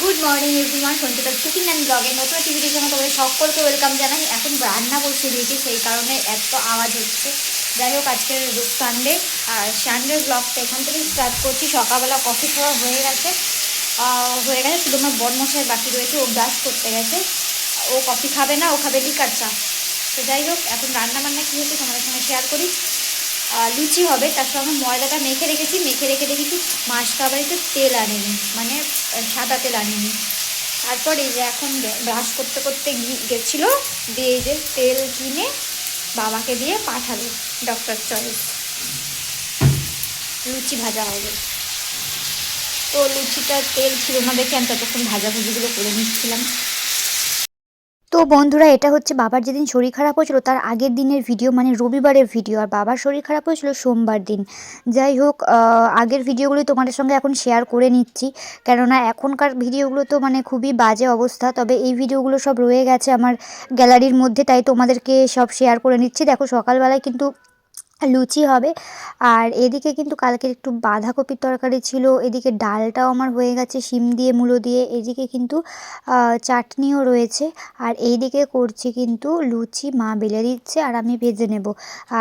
Good morning everyone সঞ্চিতার cooking and ব্লগে নতুন একটি ভিডিওর সঙ্গে তোমাদের সকলকে ওয়েলকাম জানাই। এখন রান্না বসিয়ে দিয়েছি সেই কারণে এত আওয়াজ হচ্ছে। যাই হোক, আজকের সানডে আর সানডের ব্লগটা এখান থেকেই স্টার্ট করছি। সকালবেলা কফি খাওয়া হয়ে গেছে। হয়ে গেছে শুধু আমার বনমশাই বাকি রয়েছে। ও ব্রাশ করতে গেছে। ও কফি খাবে না, ও খাবে লিকার চা। তো যাই হোক, এখন রান্না বান্না কী হচ্ছে তোমাদের সঙ্গে শেয়ার করি। লুচি হবে, তার সঙ্গে ময়দাটা মেখে রেখেছি, মেখে রেখে দেখেছি মাছ কাবারিতে তেল আনেনি মানে সাদা তেল আনেনি। তারপর এই যে এখন ব্রাশ করতে করতে গেছিল, দিয়ে এই যে তেল কিনে বাবাকে দিয়ে পাঠালো ডক্টর চয়েস লুচি ভাজা হবে। তো লুচিটা তেল ছিল না দেখে আমি ততক্ষণ ভাজাভুজিগুলো করে নিচ্ছিলাম। তো বন্ধুরা, এটা হচ্ছে বাবার যেদিন শরীর খারাপ হয়েছিল, তার আগের দিনের ভিডিও মানে রবিবারের ভিডিও আর বাবার শরীর খারাপ হয়েছিল সোমবার দিন। যাই হোক আগের ভিডিওগুলি তোমাদের সঙ্গে এখন শেয়ার করে নিচ্ছি। কেননা, এখনকার ভিডিওগুলো তো মানে খুবই বাজে অবস্থা, তবে এই ভিডিওগুলো সব রয়ে গেছে আমার গ্যালারির মধ্যে, তাই তোমাদেরকে সব শেয়ার করে নিচ্ছি। দেখো, সকালবেলায় কিন্তু লুচি হবে। আর এদিকে কিন্তু কালকে একটু বাঁধাকপির তরকারি ছিল। এদিকে ডালটাও আমার হয়ে গেছে, শিম দিয়ে, মূলো দিয়ে। এদিকে কিন্তু চাটনিও রয়েছে। আর এইদিকে করছি কিন্তু লুচি মা বেলে দিচ্ছে আর আমি ভেজে নেব।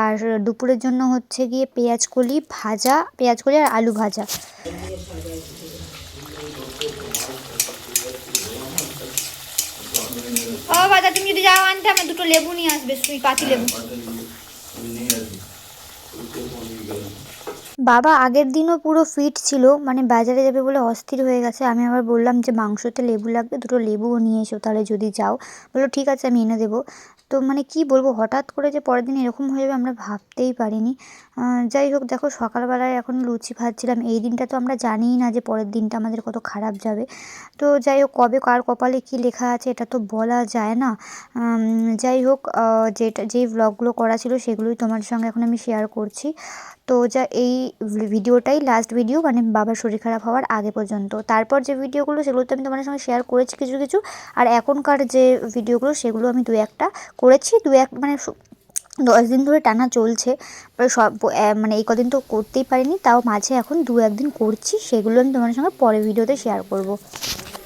আর দুপুরের জন্য হচ্ছে গিয়ে পেঁয়াজ কলি ভাজা পেঁয়াজ কলি আর আলু ভাজা। ও বাদা তুমি যদি যাও আনতে, আমার দুটো লেবু নিয়ে আসবে, সুই, পাতি লেবু। বাবা, আগের দিনও পুরো ফিট ছিল মানে বাজারে যাবে বলে অস্থির হয়ে গেছে। আমি আবার বললাম যে, মাংসতে লেবু লাগবে, দুটো লেবুও নিয়ে এসো তাহলে যদি যাও বলো ঠিক আছে, আমি এনে দেবো। তো মানে কি বলব, হঠাৎ করে যে পরের দিন এরকম হয়ে যাবে আমরা ভাবতেই পারিনি। যাই হোক, দেখো সকালবেলায় এখন লুচি ভাজছিলাম। এই দিনটা তো আমরা জানিই না যে পরের দিনটা আমাদের কত খারাপ যাবে। তো যাই হোক, কবে কার কপালে কী লেখা আছে এটা তো বলা যায় না। যাই হোক যেটা, যেই ব্লগগুলো করা ছিল সেগুলোই তোমার সঙ্গে এখন আমি শেয়ার করছি। তো যা এই ভিডিওটাই লাস্ট ভিডিও মানে বাবার শরীর খারাপ হওয়ার আগে পর্যন্ত। তারপর যে ভিডিওগুলো সেগুলো তো আমি তোমাদের সঙ্গে শেয়ার করেছি কিছু কিছু। আর এখনকার যে ভিডিওগুলো সেগুলো আমি দু একটা করেছি। দু এক মানে দশ দিন ধরে টানা চলছে। সব মানে এই কদিন তো করতেই পারিনি, তাও মাঝে এখন দু একদিন করছি। সেগুলো আমি তোমাদের সঙ্গে পরের ভিডিওতে শেয়ার করব।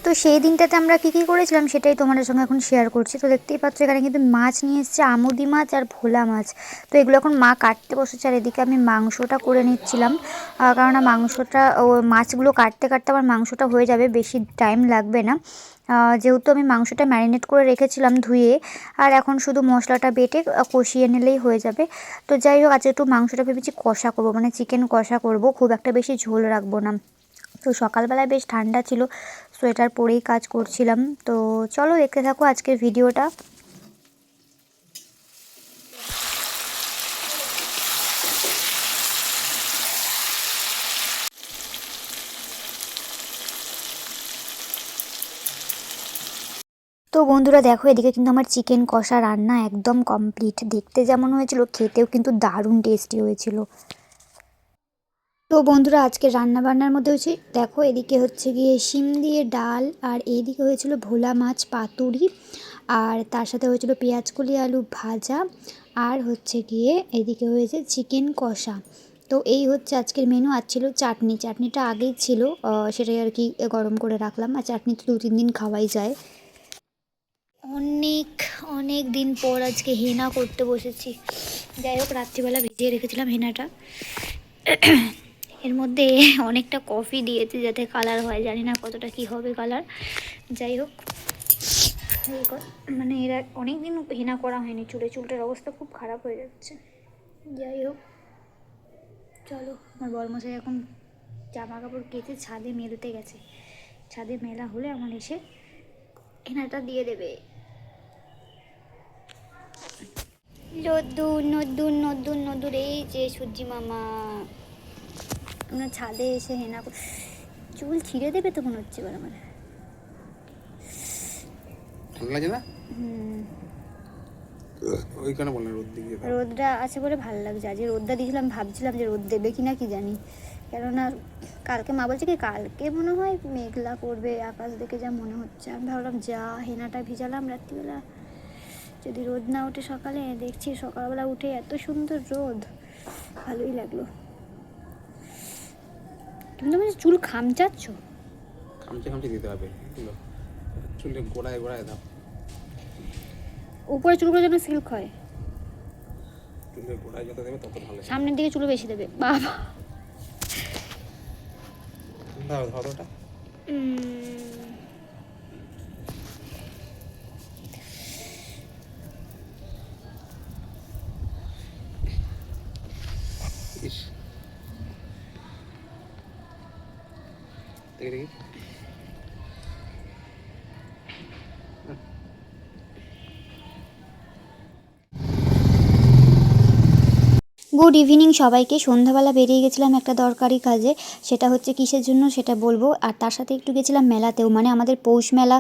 তো সেই দিনটাতে আমরা কী কী করেছিলাম সেটাই তোমাদের সঙ্গে এখন শেয়ার করছি। তো দেখতেই পাচ্ছ এখানে কিন্তু মাছ নিয়ে এসেছে, আমুদি মাছ আর ভোলা মাছ। তো এগুলো এখন মা কাটতে বসেছে আর এদিকে আমি মাংসটা করে নিচ্ছিলাম। কেননা মাংসটা, ও মাছগুলো কাটতে কাটতে আমার মাংসটা হয়ে যাবে, বেশি টাইম লাগবে না। যেহেতু আমি মাংসটা ম্যারিনেট করে রেখেছিলাম ধুয়ে, আর এখন শুধু মশলাটা বেটে কষিয়ে নিলেই হয়ে যাবে। তো যাই হোক, আজকে একটু মাংসটা ভেবেছি কষা করব মানে চিকেন কষা করব, খুব একটা বেশি ঝোল রাখব না। তো সকালবেলায় বেশ ঠান্ডা ছিল সোয়েটার পরেই কাজ করছিলাম। তো চলো দেখতে থাকো আজকের ভিডিওটা। তো বন্ধুরা দেখো, এদিকে কিন্তু আমার চিকেন কষা রান্না একদম কমপ্লিট। দেখতে যেমন হয়েছিল, খেতেও কিন্তু দারুণ টেস্টি হয়েছিল। তো বন্ধুরা, আজকে রান্না বান্নার মধ্যে হচ্ছে, দেখো, এদিকে হচ্ছে গিয়ে শিম দিয়ে ডাল, আর এইদিকে হয়েছিল ভোলা মাছ পাতুরি, আর তার সাথে হয়েছিল পেঁয়াজকলি আলু ভাজা, আর হচ্ছে গিয়ে এদিকে হয়েছে চিকেন কষা। তো এই হচ্ছে আজকের মেনু আর ছিল চাটনি। চাটনিটা আগেই ছিল সেটাই আর কি গরম করে রাখলাম, আর চাটনি তো দু তিন দিন খাওয়াই যায়। অনেক অনেক দিন পর আজকে হেনা করতে বসেছি। যাই হোক, রাত্রিবেলা ভিজিয়ে রেখেছিলাম হেনাটা। এর মধ্যে অনেকটা কফি দিয়েছে যাতে কালার হয়, জানি না কতটা কি হবে কালার যাই হোক মানে এরা অনেক দিন হেনা করা হয়নি, চুলে চুলটার অবস্থা খুব খারাপ হয়ে যাচ্ছে। যাই হোক, চলো, আমার বরমশাই এখন জামা কাপড় কেচে ছাদে মেলতে গেছে। ছাদে মেলা হলে আমার এসে হেনাটা দিয়ে দেবে। নদ্দুর নদ্দুর নদ্দুর নদ্দুর এই যে সূর্যি মামা। আপনার ছাদে এসে হেনা চুল ছিঁড়ে দেবে তো মনে হচ্ছে এবার আমার। ভালো লাগে না? হুম। ওইখানে বললাম রোদ রোদটা আছে বলে ভালো লাগছে। আজ রোদটা দিয়েছিলাম ভাবছিলাম যে রোদ দেবে কি না কি জানি। কেননা কালকে মা বলছে কি কালকে মনে হয় মেঘলা করবে আকাশ দেখে যা মনে হচ্ছে। আমি ভাবলাম যা হেনাটা ভিজালাম রাত্রিবেলা। যদি রোদ না ওঠে সকালে দেখছি সকালবেলা উঠে এত সুন্দর রোদ। ভালোই লাগল। তুমি তো মানে চুল খামচাচ্ছ? খামচে খামচে দিতে হবে। চুলে গোড়ায় গোড়ায় দাও। উপরে চুলগুলো যেন সিল্ক হয়। চুলে গোড়ায় যত দেবে তত ভালো। সামনের দিকে চুল বেশি দেবে। বাবা। দাও ধরো ওটা ইস দেখি দেখি গুড ইভিনিং সবাইকে। সন্ধ্যাবেলা বেরিয়ে গেছিলাম একটা দরকারি কাজে, সেটা হচ্ছে কিসের জন্য সেটা বলব। আর তার সাথে একটু গেছিলাম মেলাতেও মানে আমাদের পৌষ মেলা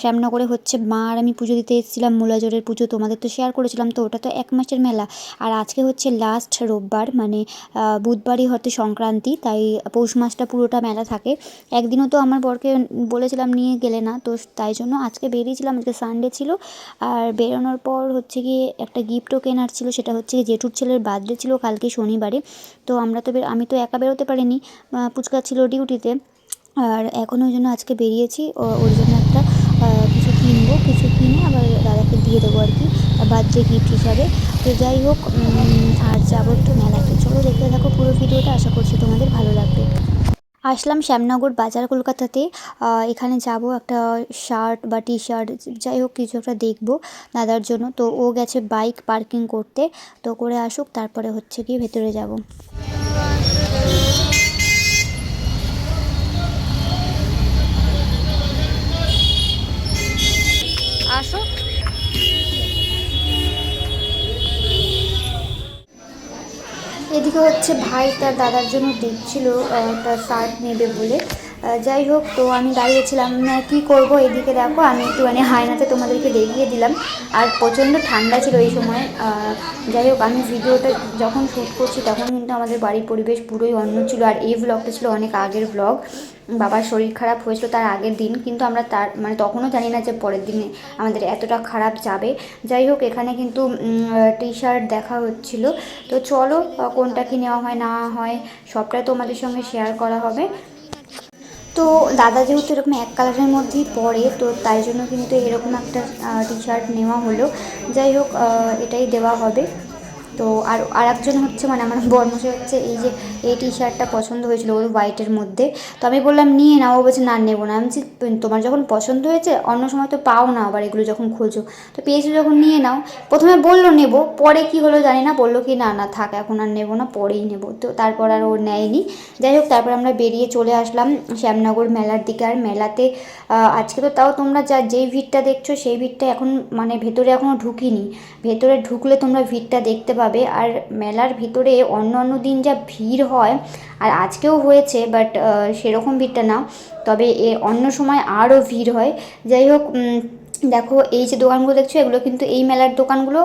শ্যামনগরে হচ্ছে মা আর আমি পুজো দিতে এসেছিলাম, মূলাজোরের পুজো, তোমাদের তো শেয়ার করেছিলাম, তো ওটা তো এক মাসের মেলা। আর আজকে হচ্ছে লাস্ট রোববার মানে বুধবারই হচ্ছে সংক্রান্তি, তাই পৌষ মাসটা পুরোটা মেলা থাকে। একদিনও তো আমার বরকে বলেছিলাম নিয়ে গেলে না, তো তাই জন্য আজকে বেরিয়েছিলাম, আজকে সানডে ছিল। আর বেরোনোর পর হচ্ছে গিয়ে একটা গিফটও কেনার ছিল, সেটা হচ্ছে জেঠুর ছেলের বার্থডে ছিল কালকে শনিবারে। তো আমরা তো আমি তো একা বেরোতে পারিনি পুচকা ছিল ডিউটিতে। আর এখন ওই জন্য আজকে বেরিয়েছি ওর জন্য একটা কিছু কিনবো, কিছু কিনে আবার দাদাকে দিয়ে দেবো আর কি বার্থডে গিফট হিসাবে। তো যাই হোক আর যাব একটু মেলাতে। চলো দেখতে থাকো পুরো ভিডিওটা, আশা করছি তোমাদের ভালো লাগবে। আসলাম শ্যামনগর বাজার কলকাতাতে। এখানে যাব একটা শার্ট বা টি শার্ট যাই হোক কিছু একটা দেখব দাদার জন্য। তো ও গেছে বাইক পার্কিং করতে। তো করে আসুক, তারপরে হচ্ছে গিয়ে ভেতরে যাব। আসো। এদিকে হচ্ছে ভাই তার দাদার জন্য দেখছিল তার শার্ট নেবে বলে। যাই হোক, তো আমি দাঁড়িয়েছিলাম কি করব এদিকে দেখো, আমি একটুখানি হায়নাতে তোমাদেরকে দেখিয়ে দিলাম। আর প্রচণ্ড ঠান্ডা ছিল এই সময়। যাই হোক, আমি ভিডিওটা যখন শ্যুট করছি তখন কিন্তু আমাদের বাড়ির পরিবেশ পুরোই অন্য ছিল। আর এই ব্লগটা ছিল অনেক আগের ব্লগ বাবার শরীর খারাপ হয়েছিল তার আগের দিন, কিন্তু আমরা তার মানে তখনও জানি না যে পরের দিনে আমাদের এতটা খারাপ যাবে। যাই হোক, এখানে কিন্তু টি শার্ট দেখা হচ্ছিল। তো চলো কোনটা কি নেওয়া হয়, না হয়, সবটাই তোমাদের সঙ্গে শেয়ার করা হবে। তো দাদা যেহেতু এরকম এক কালারের মধ্যেই পরে তো তাই জন্য কিন্তু এরকম একটা টি শার্ট নেওয়া হলো। যাই হোক এটাই দেওয়া হবে। তো আর আর একজন হচ্ছে মানে আমার বর্মশাই হচ্ছে এই যে এই টি শার্টটা পছন্দ হয়েছিল ওর হোয়াইটের মধ্যে। তো আমি বললাম, নিয়ে নাও। ও বলছে, না, নেব না। আমি তোমার যখন পছন্দ হয়েছে, অন্য সময় তো পাও না আবার এগুলো যখন খোঁজো তো পেয়েছ যখন, নিয়ে নাও। প্রথমে বলল, নেব। পরে কি হলো জানি না, বলল কি, না না, থাক, এখন আর নেব না, পরেই নেব। তো তারপর আর ও নেয়নি। যাই হোক, তারপর আমরা বেরিয়ে চলে আসলাম শ্যামনগর মেলার দিকে। আর মেলাতে আজকে তো তাও তোমরা যা, যেই ভিড়টা দেখছ, সেই ভিড়টা এখন মানে ভেতরে এখনও ঢুকিনি। ভেতরে ঢুকলে তোমরা ভিড়টা দেখতে পাবে। আর মেলার ভিতরে অন্য অন্য দিন যা ভিড় হয়, আর আজকেও হয়েছে বাট সেরকম ভিড়টা না। তবে এ অন্য সময় আরও ভিড় হয়। যাই হোক দেখো, এই যে দোকানগুলো দেখছ, এগুলো কিন্তু এই মেলার দোকানগুলো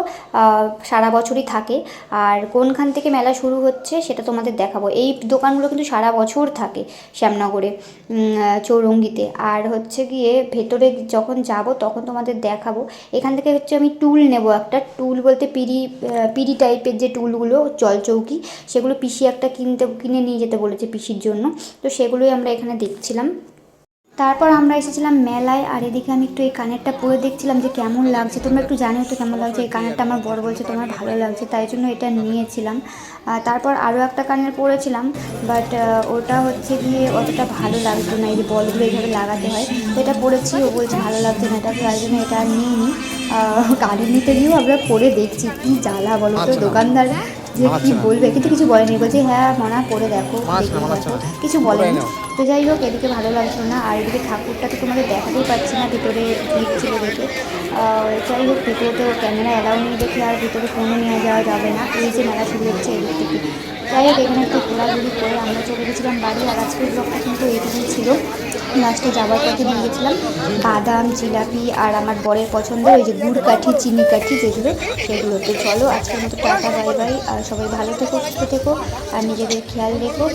সারা বছরই থাকে। আর কোনখান থেকে মেলা শুরু হচ্ছে সেটা তোমাদের দেখাবো। এই দোকানগুলো কিন্তু সারা বছর থাকে শ্যামনগরে চৌরঙ্গিতে। আর হচ্ছে গিয়ে ভেতরে যখন যাব তখন তোমাদের দেখাবো। এখান থেকে হচ্ছে আমি টুল নেব একটা। টুল বলতে পিড়ি পিড়ি টাইপের যে টুলগুলো, জলচৌকি, সেগুলো পিসি একটা কিনতে, কিনে নিয়ে যেতে বলেছে পিসির জন্য। তো সেগুলোই আমরা এখানে দেখছিলাম। তারপর আমরা এসেছিলাম মেলায় আর এদিকে আমি একটু এই কানেরটা পরে দেখছিলাম যে কেমন লাগছে। তোমরা একটু জানো তো কেমন লাগছে? এই কানেরটা আমার বড় বলছে তোমার ভালো লাগছে তাই জন্য এটা নিয়েছিলাম। তারপর আরও একটা কানের পরেছিলাম বাট ওটা হচ্ছে গিয়ে অতটা ভালো লাগতো না এই যে বলগুলো এইভাবে লাগাতে হয়। তো এটা পরেছি ও বলছে ভালো লাগছে না এটা তাই জন্য এটা আর নিইনি। কানের নিতে গিয়েও আমরা পরে দেখছি কী জ্বালা বলো তো দোকানদার যে কি বলবে? কিন্তু কিছু বলেনি। বলছে হ্যাঁ মনা করে দেখো কিছু বলেনি। তো যাই হোক এদিকে ভালো লাগছিল না। আর এদিকে ঠাকুরটা তো তোমাদের দেখাতেই পাচ্ছি না ভিতরে ছিল দেখে। যাই হোক ভিতরে তো ক্যামেরা অ্যালাউ নেই দেখে আর ভিতরে ফোনও নিয়ে যাওয়া যাবে না। এই যে মেলা শুরু হচ্ছে এদিক থেকে। যাই হোক, এখানে একটু ঘোরাঘুরি করে আমরা চলে গেছিলাম বাড়ি, আর আজকের ব্লগটা কিন্তু এইটুকুই ছিল। লাস্টে যাওয়ার পথে নিয়ে গেছিলাম বাদাম, জিলাপি আর আমার বরের পছন্দ ওই যে গুড় কাঠি, চিনি কাঠি যেগুলো সেগুলো তো চলো, আজকের মতো টাটা বাই বাই আর সবাই ভালো থেকো, সুস্থ থেকো, আর নিজেদের খেয়াল রেখো।